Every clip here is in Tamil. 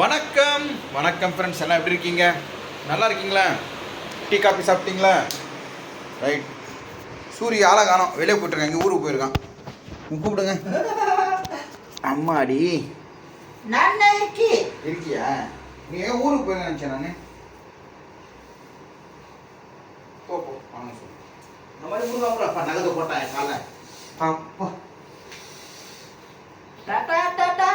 வணக்கம். வணக்கம் ஃப்ரெண்ட்ஸ் எல்லாம் எப்படி இருக்கீங்க? நல்லா இருக்கீங்களா? டீ காஃபி சாப்பிட்டீங்களா? ரைட் சூரிய ஆளை காணோம். வெளியே போயிட்டுருக்கான். இங்கே ஊருக்கு போயிருக்கான். கூப்பிடுங்க. அம்மாடி. இருக்கியா? நீ ஏன் ஊருக்கு போயிருங்க நினச்சேன் நான்? போ போ. சொல்லு. இந்த மாதிரி முருகாப்புறப்பா நகத்தை போட்டான் காலை? அப்பா. டாடா டாடா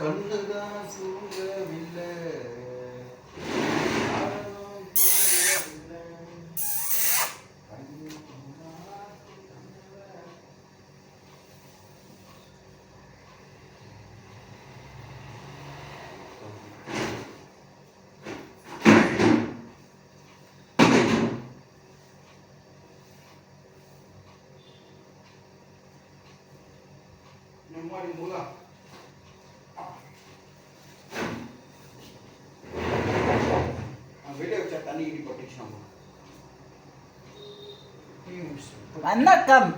கண்ணுதான் தூங்கவில்லை காரணம் புரியவில்லை. கண்ணு தூங்காத கனவை. நம்மாடி முருகா நான் வெளியே வச்சா தண்ணி இடி பட்டுச்சு நம்ம வணக்கம்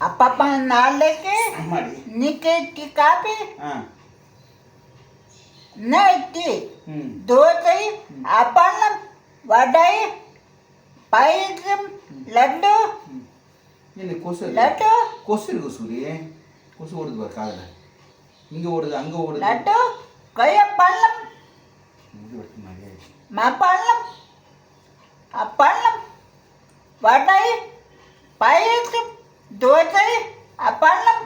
அப்பப்பா நாளைக்கு அம்மாடி நீக்கு டீ காபி ஆ நைட்டி ம் தோசை அப்பளம் வடை பாயசம் லட்டு என்ன கொசு லட்டு கொசு இருக்கு சூரிய கொசு ஓடுது பாரு காதில் இங்கே ஓடுது அங்கே ஓடுது லட்டு கொய்யப்பழம் முடி வெட்டு மாதிரி ஆயிடுச்சு. மாப்பழம் அப்பளம் வடை பாயசம் தோசை அப்பளம்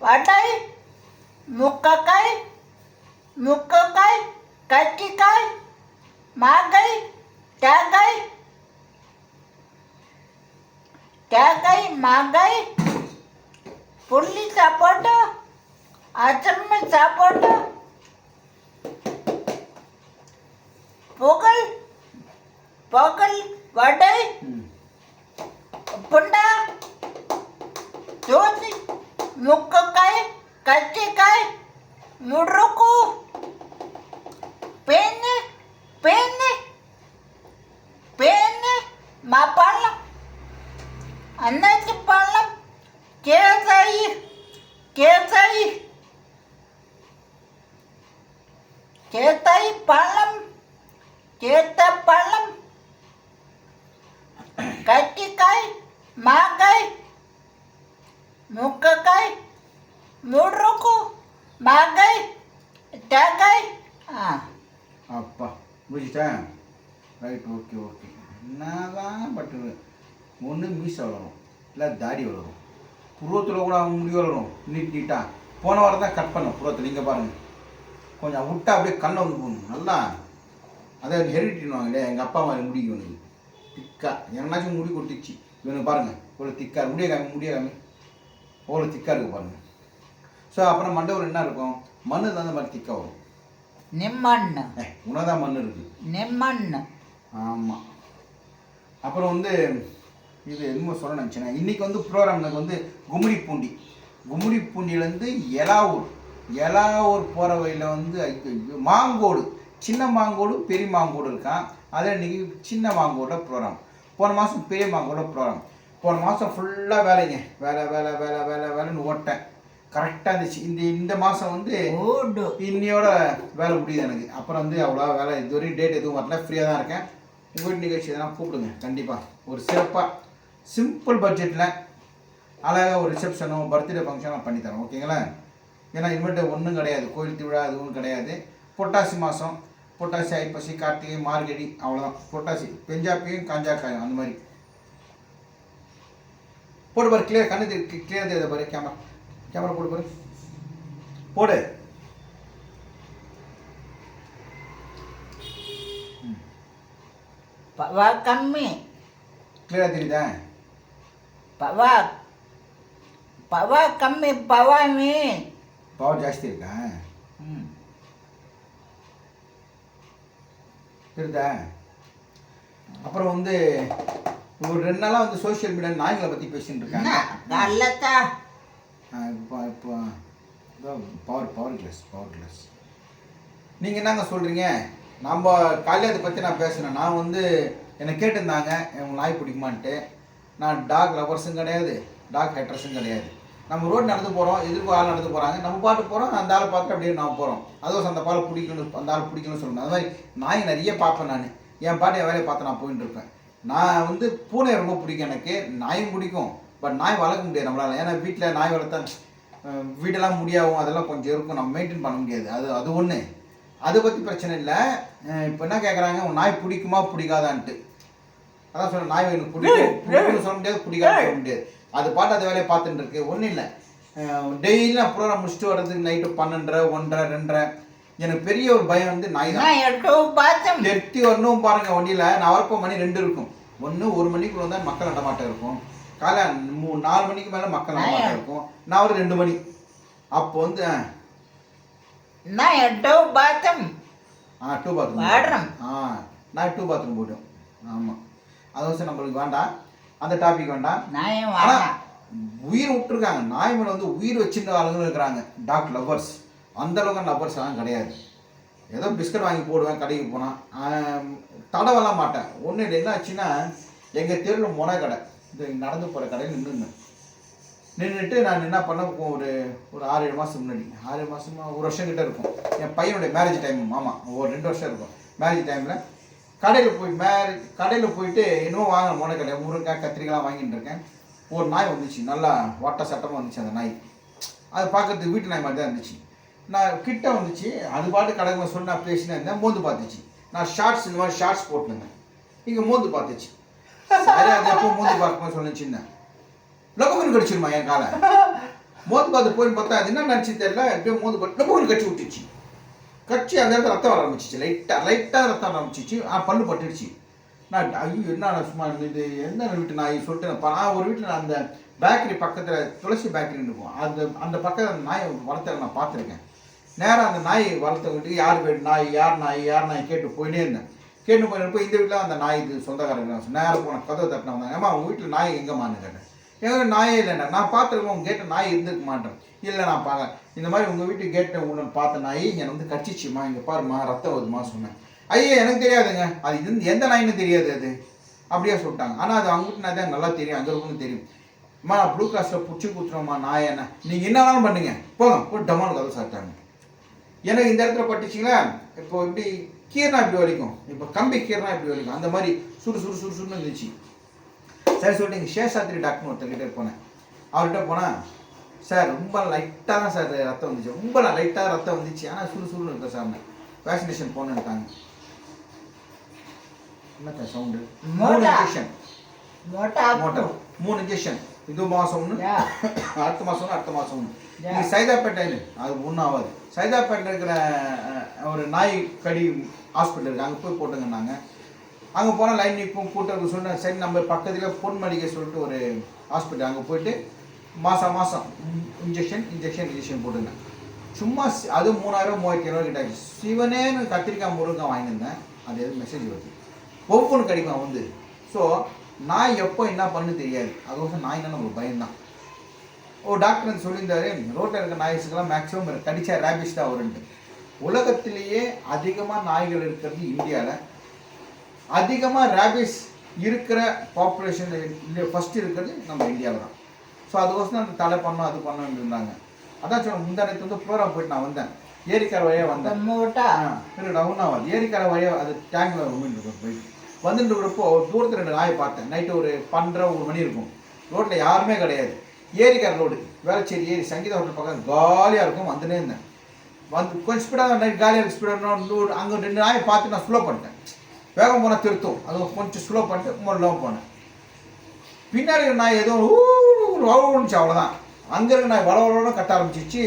வடை முக்கக்காய் முக்கக்காய் கத்திக்காய் மாங்காய் தேங்காய் தேங்காய் மாங்காய் புள்ளி சாப்பாடு அச்சம்மை சாப்பாடு பொகல் பொகல் வடை ம் புண்டா தோசை முக்கக்காய் கத்திக்காய் முறுக்கு பெண்ணு பெண்ணு பெண்ணு மாப்பழம் அன்னாச்சி பழம் கேசாயி கேசாயி கேத்தாய் பழம் கேத்த பழம். கட்டிக்காய் மாங்காய் முக்கக்காய் முடுக்கு மாங்காய் தேங்காய். ஆ. அப்பா முடிச்சிட்டேன் ரைட் ஓகே ஓகே என்னதான் பட்டு ஒன்று மீஸ் வளரும் இல்லை தாடி வளரும். புருவத்தில் கூட அவங்க முடி வளரும் நீட் நீட்டாக போன வாரம் தான் கட் பண்ணேன் புருவத்தில் நீங்கள் பாருங்கள் கொஞ்சம் விட்டா அப்படியே கண்ணை வந்து போகணும் நல்லா. அதை ஹெரிட்டின்வாங்க இல்லையா எங்கள் அப்பா மாதிரி முடிக்கு இவனுக்கு. திக்கா. எங்கனாச்சும் முடி கொடுத்துச்சு. இவனுக்கு பாருங்கள் இவ்வளோ திக்கா இருக்கு. முடிய காமி முடிய காமி அவ்வளோ திக்கா இருக்கு பாருங்கள் ஸோ அப்புறம் மண்டபம் என்ன இருக்கும்? மண்ணு தான் அந்த மாதிரி திக்கா வரும். நிம்மண்ணு. ஏ உனதான் மண் இருக்குது நிம்மண்ணு. ஆமாம் அப்புறம் வந்து இது என்னமோ சொல்ல நினச்சேன். இன்றைக்கி வந்து ப்ரோக்ராம் எனக்கு வந்து கும்மிடி பூண்டி கும்மிடி பூண்டியிலேருந்து எலாவூர் எலாவூர் போகிற வழியில் வந்து மாங்கோடு. சின்ன மாங்கோடு பெரிய மாங்கோடு இருக்கான். அதே இன்னைக்கு சின்ன மாங்கோட ப்ரோக்ராம் போன மாதம் பெரிய மாங்கோட ப்ரோக்ராம் போன மாதம் ஃபுல்லாக வேலைங்க. வேலை வேலை வேலை வேலை வேலைன்னு ஓட்டேன். கரெக்டாக இருந்துச்சு. இந்த இந்த மாதம் வந்து இன்னையோட வேலை முடியுது எனக்கு. அப்புறம் வந்து அவ்வளோ வேலை இதுவரையும் டேட் எதுவும் வரல. ஃப்ரீயாக தான் இருக்கேன். உங்கள் வீட்டு நிகழ்ச்சி எதனா கூப்பிடுங்க. கண்டிப்பாக ஒரு சிறப்பாக சிம்பிள் பட்ஜெட்டில் அழகாக ஒரு ரிசப்ஷனோ பர்த்டே ஃபங்க்ஷனோ பண்ணித்தரோம் ஓகேங்களா ஏன்னா இனிமேட்டு ஒன்றும் கிடையாது. கோயில் திருவிழா அதுவும் கிடையாது. பொட்டாசி மாதம் பொட்டாசி ஐப்பசி கார்த்திகை மார்கழி அவ்வளோதான் பொட்டாசி பெஞ்சாப்பியும் காஞ்சாக்காயும் அந்த மாதிரி. போடு பாரு கிளியர் கண்ணு கிளியர் தெரியுது பாரு கேமரா கேமரா போடு பாரு. போடு. பவா கம்மி. கிளியராக தெரியுதா? பவா பவா கம்மி பவா மீன் பவர் ஜாஸ்தி இருக்கா? தெரியுதா அப்புறம் வந்து ஒரு ரெண்டு நாளாக வந்து சோஷியல் மீடியா நாய்களை பற்றி பேசிட்டு இருக்காங்க. இப்போ இப்போ power power class power class நீங்கள் என்னங்க சொல்கிறீங்க நம்ம காலையில் அதை பற்றி நான் பேசினேன் நான் வந்து என்னை கேட்டிருந்தாங்க உங்க நாய் பிடிக்குமான்ட்டு. நான் டாக் லவர்ஸும் கிடையாது டாக் ஹேட்டர்ஸும் கிடையாது. நம்ம ரோடு நடந்து போகிறோம் எதிர்ப்பு ஆள் நடந்து போகிறாங்க நம்ம பாட்டு போகிறோம் அந்த ஆளை பார்த்து அப்படியே நான் போகிறோம் அதுவும் அந்த பால் பிடிக்கணும் அந்த ஆள் பிடிக்கணும்னு சொல்லணும் அது மாதிரி நாய் நிறைய பார்ப்பேன் நான். என் பாட்டு என் வேலையை பார்த்து நான் போயிட்டு இருப்பேன். நான் வந்து பூனை ரொம்ப பிடிக்கும் எனக்கு. நாயும் பிடிக்கும். பட் நாய் வளர்க்க முடியாது நம்மளால. ஏன்னா வீட்டில் நாய் வளர்த்தா வீடெல்லாம் முடியாகும் அதெல்லாம் கொஞ்சம் இருக்கும். நம்ம மெயின்டைன் பண்ண முடியாது. அது அது ஒன்று அதை பற்றி பிரச்சனை இல்லை. இப்போ என்ன கேட்குறாங்க உன் நாய் பிடிக்குமா? பிடிக்காதான்ட்டு. அதான் சொல்ல நாய் எனக்கு பிடிக்கும். சொல்ல முடியாது பிடிக்காது சொல்ல முடியாது. அது பாட்டு அது வேலையை பார்த்துட்டு இருக்கு. ஒன்றும் இல்லை. டெய்லி நான் ப்ரோக்ராம் முடிச்சுட்டு வர்றதுக்கு நைட்டு பன்னெண்டரை ஒன்றரை ரெண்டரை. எனக்கு பெரிய ஒரு பயம் வந்து நாய் தான் எட்டு வரணும் பாருங்க வண்டியில். நான் வரப்போ மணி ரெண்டு இருக்கும். ஒன்று ஒரு மணிக்குள்ள வந்தால் மக்கள் நடமாட்டம் இருக்கும். காலை மூ நாலு மணிக்கு மேலே மக்கள் நடமாட்டம் இருக்கும். நான் ஒரு ரெண்டு மணி. அப்போ வந்து நான் எட்டு பார்த்தேன் ஆ டூ பாத்ரூம் ஆ நான் டூ பாத்ரூம் போய்ட்டோம் ஆமாம் அது வந்து நம்மளுக்கு வேண்டாம். அந்த டாபிக் வேண்டாம் நான் ஆனா வேணாம் உயிர் விட்டுருக்காங்க. நாய் மேலே வந்து உயிர் வச்சிருந்த ஆளுங்களும் இருக்கிறாங்க. டாக் லவ்வர்ஸ் அந்த அளவுக்கு லவ்வர்ஸ் எல்லாம் கிடையாது. ஏதோ பிஸ்கட் வாங்கி போடுவேன் கடைக்கு போனால் தடவெல்லாம் மாட்டேன். ஒன்று இல்லை என்ன ஆச்சுன்னா எங்கள் தெருவில் முனை கடை. இந்த நடந்து போகிற கடையில் நின்றுங்க நின்றுட்டு நான் என்ன பண்ண ஒரு ஒரு ஆறு ஏழு மாதம் முன்னாடி. ஆறு ஏழு மாதமா ஒரு வருஷம் கிட்ட இருக்கும். என் பையனுடைய மேரேஜ் டைம் ஆமாம் ஒரு ரெண்டு வருஷம் இருக்கும். மேரேஜ் டைமில் கடையில் போய் மேரி கடையில் போயிட்டு இன்னும் வாங்க முனைக்கடை முருங்கைக்காய் கத்திரிக்காய்லாம் வாங்கிட்டு இருக்கேன். ஒரு நாய் வந்துச்சு. நல்லா வாட்ட சட்டமாக வந்துச்சு அந்த நாய். அது பார்க்கறதுக்கு வீட்டு நாய் மாதிரி தான் இருந்துச்சு. நான் கிட்ட வந்துச்சு. அது பாட்டு கடைக்கு சொல்லி நான் பேசினே இருந்தேன் மோந்து பார்த்துச்சு. நான் ஷார்ட்ஸ் இந்த மாதிரி ஷார்ட்ஸ் போட்டுருந்தேன். இங்கே மோந்து பார்த்துச்சு. சரி அது எப்போ மோந்து பார்க்கணும் சொல்லிச்சுன்னு லொக்கமன் கடிச்சிருமா என் காலை? மோந்து பார்த்து போய் பார்த்தா அது என்ன நினச்சி தெரியல. எப்படியோ மோந்து பார்த்து லொக்கமன் கடிச்சு விட்டுச்சு. கட்சி அந்த இடத்துல ரத்தம் வர ஆரம்பிச்சிச்சு. லைட்டாக லைட்டாக ரத்தம் வர ஆரம்பிச்சிச்சு. ஆ பல்லு பட்டுடுச்சு. நான் ஐயோ என்ன சும்மா இது என்ன வீட்டு நாய் சொல்லிட்டு நான் நான் ஒரு வீட்டில் நான் அந்த பேக்கரி பக்கத்தில் துளசி பேக்கரின்னு இருக்கும். அந்த அந்த பக்கத்தில் அந்த நாயை வளர்த்துற நான் பார்த்துருக்கேன். நேராக அந்த நாய் வளர்த்த யார் வீடு நாய் யார் நாய் யார் நாய் கேட்டு போயினே இருந்தேன். கேட்டு போயிருப்போ இந்த வீட்டில் அந்த நாய் இது சொந்தக்காரங்க நேராக போன கதவை தட்டின வந்தாங்க ஏமா உங்கள் வீட்டில் நாய் எங்கேம்மான்னு கேட்டேன். எங்க நாயே இல்லைண்ணா. நான் பார்த்துருக்கேன் உங்கள் கேட்ட நாய் இருந்திருக்க மாட்டேன். இல்லை நான் பார்க்க இந்த மாதிரி உங்கள் வீட்டு கேட்டை உள்ள பார்த்த நாய் என்னை வந்து கடிச்சிச்சுமா? இங்கே பாருமா ரத்தம் வருதுமா சொன்னேன். ஐயா எனக்கு தெரியாதுங்க. அது இது எந்த நாயின்னு தெரியாது அது. அப்படியே சொல்லிட்டாங்க. ஆனால் அது அவங்க வீட்டு தான் நல்லா தெரியும். அங்கே இருக்குன்னு தெரியும். அம்மா நான் ப்ளூ கிளாஸில் பிடிச்சி கொடுத்துருவோம்மா நான் என்ன நீங்கள் என்ன வேணாலும் பண்ணுங்க. போங்க. போய் டமால் கதை சாப்பிட்டாங்க எனக்கு இந்த இடத்துல பட்டுச்சிங்களா? இப்போ இப்படி கீர்னா இப்படி வலிக்கும். இப்போ கம்பி கீர்னா இப்படி வலிக்கும். அந்த மாதிரி சுடு சுடு சுடு சுடுன்னு இருந்துச்சு. சரி சொல்லிட்டு இங்கே சேஷாத்ரி டாக்டர் ஒருத்தர்கிட்ட போனேன். அவர்கிட்ட போனால் சார் ரொம்ப லைட்டாக தான் சார் ரத்தம் வந்துச்சு. ரொம்ப லைட்டாக ரத்தம் வந்துச்சு. ஆனால் சுடு சுடுன்னு இருக்கும் சார் வேக்சினேஷன் போனேன்ட்டாங்க என்னத்த சவுண்டு மூணு. இன்ஜெக்ஷன் மோட்டா. மோட்டர் மூணு இன்ஜெக்ஷன் இது மாதம் ஒன்று அடுத்த மாதம் ஒன்று அடுத்த மாதம் ஒன்று Yeah. இது சைதாப்பேட்டை அது ஒன்றும் ஆகாது. சைதாப்பேட்டில் இருக்கிற ஒரு நாய் கடி ஹாஸ்பிட்டல் இருக்குது அங்கே போய் போட்டுங்கன்னாங்க. அங்கே போனால் லைன் நிற்போம் கூட்டம் சொன்னேன் சரி நம்ம பக்கத்தில் பொன் மளிகை சொல்லிட்டு ஒரு ஹாஸ்பிட்டல் அங்கே போயிட்டு மாதம் மாதம் இன்ஜெக்ஷன் இன்ஜெக்ஷன் இன்ஜெக்ஷன் போட்டுங்க. சும்மா அது மூணாயிரம் மூவாயிரத்தி ஐநூறு கிட்ட சிவனேன்னு கத்திரிக்காய் முருங்கை வாங்கியிருந்தேன் அது எதுவும் மெசேஜ் வருது ஒவ்வொன்று கிடைக்கும் வந்து? ஸோ நான் எப்போ என்ன பண்ணு தெரியாது. அதுக்கோசம் நான் என்ன ஒரு பயம்தான் ஒரு டாக்டர் சொல்லியிருந்தாரு ரோட்டில் இருக்க நாய்ஸுக்கெல்லாம் மேக்ஸிமம் கடிச்சா ரேபிஸ் தான் வரும்னு உலகத்திலேயே அதிகமாக நாய்கள் இருக்கிறது இந்தியாவில் அதிகமாக ரேபிஸ் இருக்கிற பாப்புலேஷன் ஃபஸ்ட்டு இருக்கிறது நம்ம இந்தியாவில் தான். ஸோ அதுக்கோசரம் அந்த தடை பண்ணோம் அது பண்ணோம்னு இருந்தாங்க. அதான் சொன்ன முந்தானத்து வந்து ப்ரோக்ராம் போயிட்டு நான் வந்தேன். ஏரிக்கார வழியாக வந்தேன். இல்லை ஒன்றாவது ஏரிக்கார வழியாக அது டேங்கில் இருக்கும் போயிட்டு வந்துட்டு இருக்கிறப்போ தூரத்தில் ரெண்டு நாயை பார்த்தேன். நைட்டு ஒரு பன்னெண்டரை ஒரு மணி இருக்கும். ரோட்டில் யாருமே கிடையாது. ஏரிக்கார ரோடு வேளச்சேரி ஏரி சங்கீதா ஹோட்டல் பக்கம் காலியாக இருக்கும் வந்துனே இருந்தேன். வந்து கொஞ்சம் ஸ்பீடாக நைட் காலியாக ஸ்பீடாக அங்கே ரெண்டு நாயை பார்த்து நான் ஸ்லோ பண்ணிட்டேன். வேகம் போனால் திருத்தும். அது கொஞ்சம் ஸ்லோ பண்ணிட்டு முதல்ல போனேன் பின்னாடி இருக்கிற நாய் ஏதோ வளவணுச்சு அவ்வளோதான் அங்கே இருக்க நாய் வளவளோட கட்ட ஆரம்பிச்சிச்சு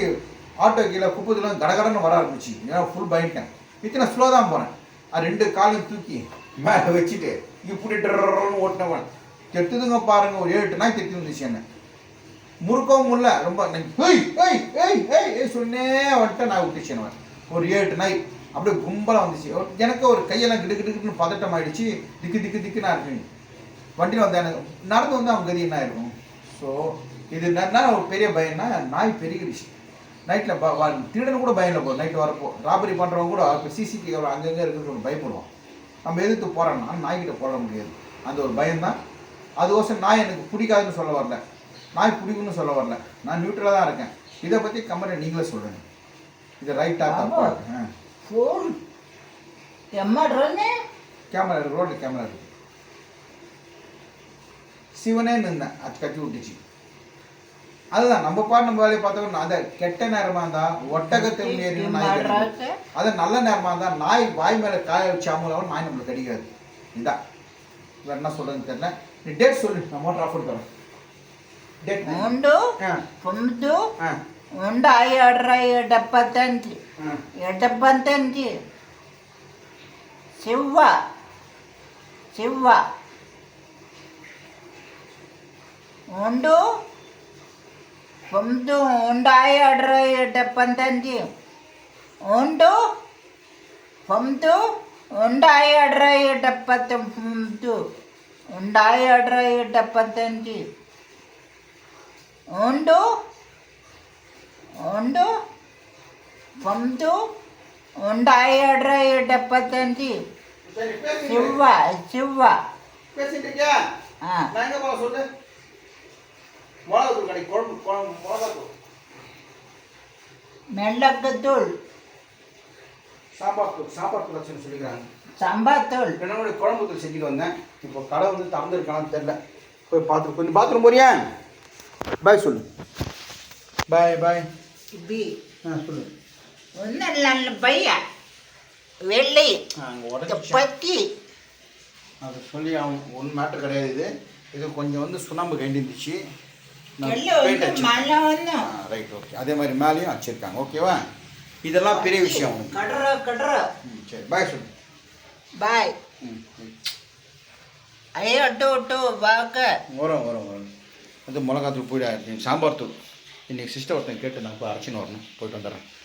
ஆட்டோ கீழே குப்பத்தில் கடகடன்னு வர ஆரம்பிச்சு ஏன்னா ஃபுல் பயன்ட்டேன் இத்தனை ஸ்லோ தான் போனேன் அது ரெண்டு காலையும் தூக்கி மேலே வச்சுட்டு இப்படி டர்ன்னு ஓட்டினவன் தெத்துதுங்க பாருங்க ஒரு ஏழு எட்டு நாய் தெத்தி வந்துச்சு என்ன முறுக்கவும் இல்லை ரொம்ப ஏய் ஏய் ஏய் ஏய் ஏய் சொன்னே வந்துட்டு நான் விட்டுச்சு ஒரு ஏழு எட்டு நாய் அப்படியே கும்பலாக வந்துச்சு. ஒரு- எனக்கு ஒரு கையெல்லாம் கிடு கிடு கிடுன்னு பதட்டம் ஆயிடுச்சு. திக்கு திக்கு திக்கு நான் இருக்கேன். வண்டியில் வந்தேன் எனக்கு நடந்து வந்து அவங்க கதி என்ன இருக்கும் ஸோ இது என்ன ஒரு பெரிய பயம்னா நாய் பெருகிடுச்சு. நைட்டில் திருடன் கூட பயம் இல்லை போதும் நைட்டு வரப்போ. ராபரி பண்ணுறவங்க கூட இப்போ சிசிடிவி கேமரா அங்கங்கே இருக்குன்னு சொல்லி பயப்படுவோம். நம்ம எதிர்த்து போகிறோம்னா நாய்கிட்ட போட முடியாது. அந்த ஒரு பயம்தான். அதுக்கோசரம் நாய் எனக்கு பிடிக்காதுன்னு சொல்ல வரல. நாய் பிடிக்கும்னு சொல்ல வரல. நான் நியூட்ரலாக தான் இருக்கேன். இதை பற்றி கமெண்ட் நீங்களே சொல்லுங்கள் இது ரைட்டா தப்பா? ஆ. ஃபோன் எம்மட்றனே கேமரா இருக்கு ரோட்டில் கேமரா இருக்கு சிவனே நின்றேன் அது கட்டி விட்டுச்சு அதுதான் நம்ம பாட்டு நம்ம வேலையை பார்த்தோம்னா அதை கெட்ட நேரமா இருந்தா ஒட்டகத்தை ஏறி நாய் கடிக்கும். ಮಾಡ್ರಾಕ அது நல்ல நேரமா இருந்தா நாய் வாய் மேல காய வச்சு அமுலாவும் நாய் நம்மளுக்கு கடிக்காது இந்தா வேற என்ன சொல்றதுன்னு தெரியல நீ டேட் சொல்லு நான் மோட்டர் ஆஃப் பண்ணி தரேன் டேட் ಉಂಡು ஆ ಪುಮ್ದು ஆ ಉಂಡು ಐ ಅಡ್ರ ಎಡಪ್ಪತ್ತಂಜಿ ஆ ಎಡಪ್ಪತ್ತಂಜಿ ಶಿವ್ವ ಶಿವ್ವ ಉಂಡು ಪುಮ್ದು ಉಂಡು ಐ ಅಡ್ರ ಎಡಪ್ಪತ್ತಂಜಿ ಉಂಡು ಪುಮ್ದು ಉಂಡು ಐ ಅಡ್ರ ಎಡಪ್ಪತ್ತ ಪುಮ್ದು ಉಂಡು ಐ ಅಡ್ರ ಎಡಪ್ಪತ್ತಂಜಿ ಉಂಡು ಉಂಡು ಪಂದು ಉಂಡಾಯಿ ಅಡ್ರ ಎಪ್ಪತ್ತಂಜಿ சரி பேசுங்க ಶಿವ್ವ ಶಿವ್ವ பேசிட்டு இருக்கியா ಹಾಂ நான் எங்க போக சொல்லு மிளகா தூள் கடை குழம்பு குழம்பு மிளகா தூள் ಮೆಳ್ಳಕ್ಕತ್ತೂಳ್ சாம்பார் தூள் சாம்பார் தூள் வச்சுன்னு சொல்லிக்கிறாங்க ಸಾಂಬಾರ್ತೂಳ್ என்னோட குழம்பு தூள் செஞ்சுட்டு வந்தேன் இப்போ கடை வந்து திறந்துருக்கான்னு தெரில போய் பார்த்து கொஞ்சம் பாத்ரூம் போறியா பாய் சொல்லு பாய் பாய் ಬಿ ஆ சொல்லு ഒന്നല്ല പയ്യ வெள்ளை பத்தி அது சொல்லி அவன் ஒன் மேட்டர் கிடையாது இது. கொஞ்சம் வந்து சுண்ணாம்பு கண்டிருந்துச்சு ரைட் ஓகே அதே மாதிரி மேலேயும் வச்சுருக்காங்க ஓகேவா இதெல்லாம் பெரிய விஷயம் அவனுக்கு. சரி பாய் சொல்லு. பாய் ஐயோ ஒட்டு ஒட்டு பார்க்க வரும் வரும் வரும். வந்து மிளகாத்தூள் போயிடா சாம்பார் தூள். இன்றைக்கி சிஸ்டர் ஒருத்தன் கேட்டு நான் போய் அரைச்சின்னு வரணும். போயிட்டு வந்துடுறேன்.